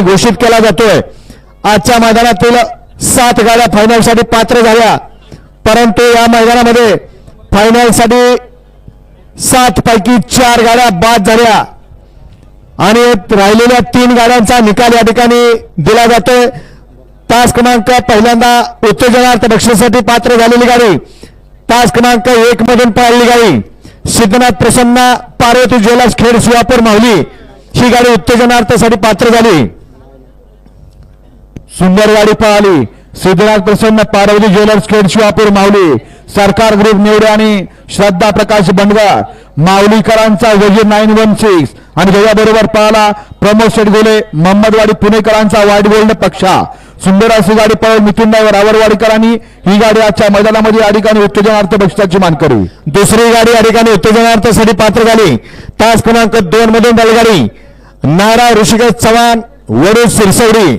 घोषित केला जातोय. आजच्या मैदानातील सात गाड्या फायनलसाठी पात्र झाल्या. परंतु या मैदानामध्ये फायनलसाठी सात पैकी चार गाड्या बाद झाल्या. आणि राहिलेल्या तीन गाड्यांचा निकाल या ठिकाणी दिला जातोय. तास क्रमांक पहिल्यांदा उत्तेजनार्थ बक्षीसाठी पात्र झालेली गाडी. तास क्रमांक एक मधून पाळली गाडी. सिद्धनाथ प्रसन्न पार्वती ज्वेलर्स खेड सुवापूर माहुली. ही गाडी उत्तेजनार्थासाठी पात्र झाली. सुंदर गाडी पळाली सिद्धनाथ प्रसन्न पार्वती ज्वेलर्स खेड शिवापूर माऊली. सरकार ग्रुप निवडे आणि श्रद्धा प्रकाश बंडगा. माऊलीकरांचा वजीर नाईन वन सिक्स आणि त्याच्याबरोबर पळाला प्रमोद शेटगोले मोहम्मदवाडी पुणेकरांचा वाईट गोल्ड पक्षा. सुंदर अशी गाडी पळवून मिथुन डायवर आवरवाडीकरांनी ही गाडी आजच्या मैदानामध्ये या ठिकाणी उत्तेजनार्थ बक्षिसाची मान करू. दुसरी गाडी या ठिकाणी उत्तेजनार्थासाठी पात्र झाली. तास क्रमांक दोन मधून बैलगाडी. नारा ऋषिकेश चव्हाण वडू सिरसवडी.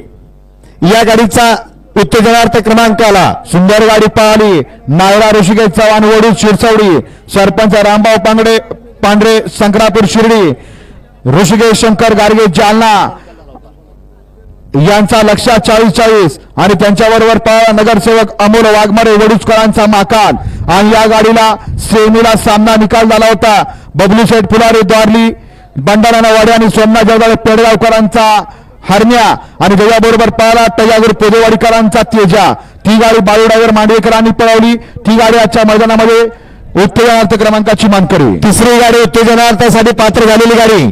या गाडीचा उत्तेजनार्थ क्रमांक आला. सुंदर गाडी पळाली नायरा ऋषिकेश चव्हाण वडूद शिरसवडी सरपंच रामभाऊ पांगडे पांढरे संक्रापूर शिर्डी ऋषिकेश शंकर गाडगे जालना. यांचा लक्षात चाळीस चाळीस आणि त्यांच्याबरोबर पळाला नगरसेवक अमोल वाघमारे वडूचकरांचा माकाल. आणि या गाडीला सेमीला सामना निकाल झाला होता. बबलू शेठ फुलारे द्वारली बंडारा वाडी आणि सोमनाथ जगदाळे पेडगावकरांचा हरण्या आणि त्याच्याबरोबर पळाला तयागुर पेदेवाडीकरांचा तेजा. ती गाडी बाळूडावर मांडवेकरांनी पळवली. ती गाडी आजच्या मैदानामध्ये उत्तेजनार्थ क्रमांकाची मान करी तिसरी गाडी उत्तेजनार्थासाठी पात्र झालेली गाडी.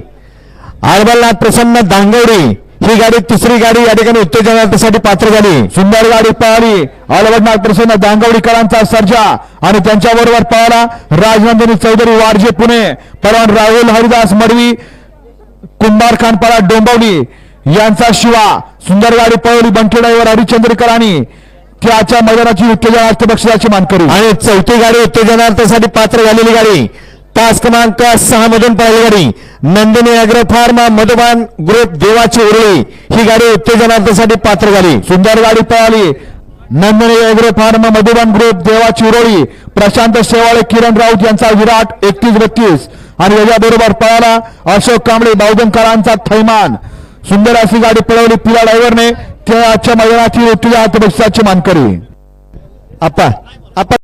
आरबलनाथ प्रसन्न दांगवडी. ही गाडी तिसरी गाडी या ठिकाणी उत्तेजनासाठी पात्र झाली. सुंदर गाडी पळाली. अलवडनाथ प्रसन्न दांगवडीकरांचा सर्जा आणि त्यांच्याबरोबर पळाला राजनंदिनी चौधरी वारजे पुणे. परवान राहुल हरिदास मडवी कुंभार खानपाडा डोंबवली. यांचा शिवा सुंदरगाडी पळवली बंटी ड्रायव्हर हरिचंद्रकरांनी त्याच्या मैदानाची उत्तेजनार्थ बक्षिसाची मान करू आणि चौथी गाडी उत्तेजनार्थासाठी पात्र झालेली गाडी तास क्रमांक सहा मधून पळाली गाडी. नंदिनी अग्र फार्मा मधुबान ग्रुप देवाची उरळी ही गाडी उत्तेजनार्थासाठी पात्र झाली. सुंदर गाडी पळाली. नंदिनी अग्र फार्मा मधुबान ग्रुप देवाची उरळी प्रशांत शेवाळे किरण राऊत यांचा विराट एकतीस बत्तीस. आणि याच्याबरोबर पळाला अशोक कांबळे बावधनकरांचा थैमान. सुंदर अशी गाडी पळवली पिला ड्रायव्हरने. ते आजच्या मैदानाची उत्तेजनार्थ हात बक्षाची मानकरी. आपा आपण